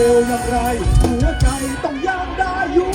อย่างไรหัวใจต้องย่างได้อยู่